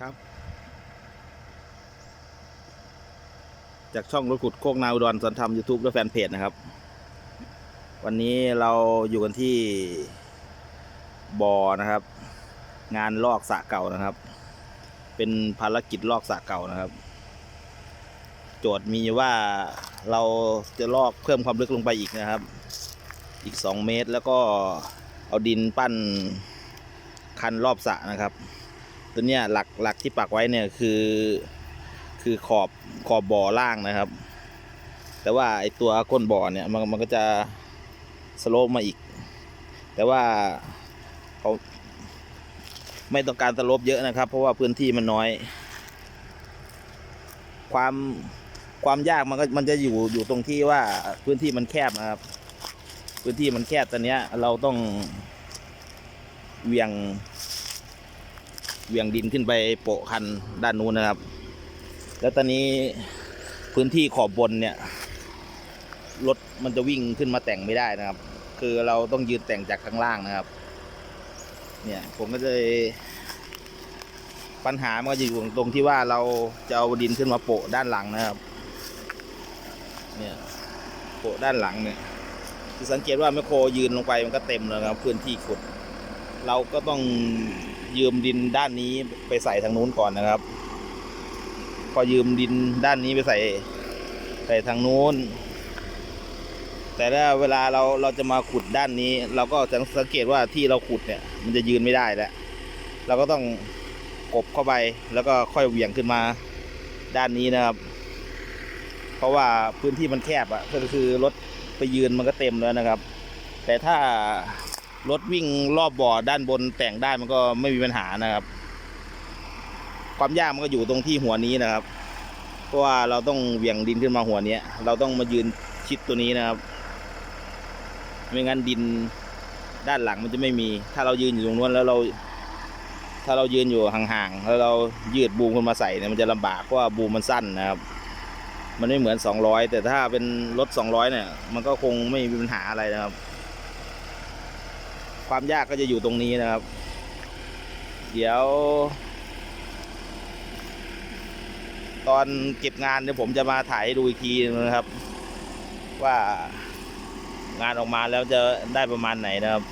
ครับ จากช่องรถขุดโคกนาอุดรสันธรรมยูทูบและแฟนเพจนะครับ วันนี้เราอยู่กันที่บ่อนะครับ งานลอกสระเก่านะครับ เป็นภารกิจลอกสระเก่านะครับ โจทย์มีว่าเราจะลอกเพิ่มความลึกลงไปอีกนะครับ อีก 2 เมตรแล้วก็เอาดินปั้นคันรอบสระนะครับ ตัวเนี้ยหลักหลักที่ปักไว้เนี่ยคือ คือขอบขอบบ่อล่างนะครับ แต่ว่าไอตัวก้นบ่อเนี่ยมันมันก็จะสโลปมาอีก แต่ว่าเขาไม่ต้องการสโลปเยอะนะครับ เพราะว่าพื้นที่มันน้อย ความความยากมันก็มันจะอยู่อยู่ตรงที่ว่าพื้นที่มันแคบนะครับ พื้นที่มันแคบตอนเนี้ยเราต้องเวียง เวียงดินขึ้นไปโปะคันด้านนู้นนะครับ แล้วตอนนี้พื้นที่ขอบบนเนี่ยรถมันจะวิ่งขึ้นมาแต่งไม่ได้นะครับ คือเราต้องยืนแต่งจากข้างล่างนะครับ เนี่ยผมก็เลยปัญหามันก็จะอยู่ตรงที่ว่าเราจะเอาดินขึ้นมาโปะด้านหลังนะครับเนี่ยโปะด้านหลังเนี่ยจะสังเกตว่าแมคโครยืนลงไปมันก็เต็มแล้วครับพื้นที่ขุด เราก็ต้อง ยืมดินด้านนี้ไปใส่ทางนู้นก่อนนะครับ พอยืมดินด้านนี้ไปใส่ใส่ทางนู้น แต่ถ้าเวลาเราเราจะมาขุดด้านนี้ เราก็จะสังเกตว่าที่เราขุดเนี่ย มันจะยืนไม่ได้แล้วเราก็ต้องกบเข้าไปแล้วก็ค่อยเหวี่ยงขึ้นมาด้านนี้นะครับ เพราะว่าพื้นที่มันแคบอะ่ะก็คือรถไปยืนมันก็เต็มแล้วนะครับ แต่ถ้า รถวิ่งรอบบ่อด้านบนแต่งได้มันก็ไม่มีปัญหานะครับ ความยากมันก็อยู่ตรงที่หัวนี้นะครับ เพราะว่าเราต้องเหวี่ยงดินขึ้นมาหัวเนี้ยเราต้องมายืนชิดตัวนี้นะครับ ไม่งั้นดินด้านหลังมันจะไม่มี ถ้าเรายืนอยู่ตรงนู้นแล้วเรา ถ้าเรายืนอยู่ห่างๆแล้วเรายืดบูมขึ้นมาใส่เนี่ยมันจะลำบากเพราะว่าบูมมันสั้นนะครับ มันไม่เหมือน 200 แต่ถ้าเป็นรถ 200 เนี่ย มันก็คงไม่มีปัญหาอะไรนะครับ ความยากก็จะอยู่ตรงนี้นะครับ เดี๋ยว ตอนเก็บงานเดี๋ยวผมจะมาถ่ายให้ดูอีกทีนะครับ ว่างานออกมาแล้วจะได้ประมาณไหนนะครับ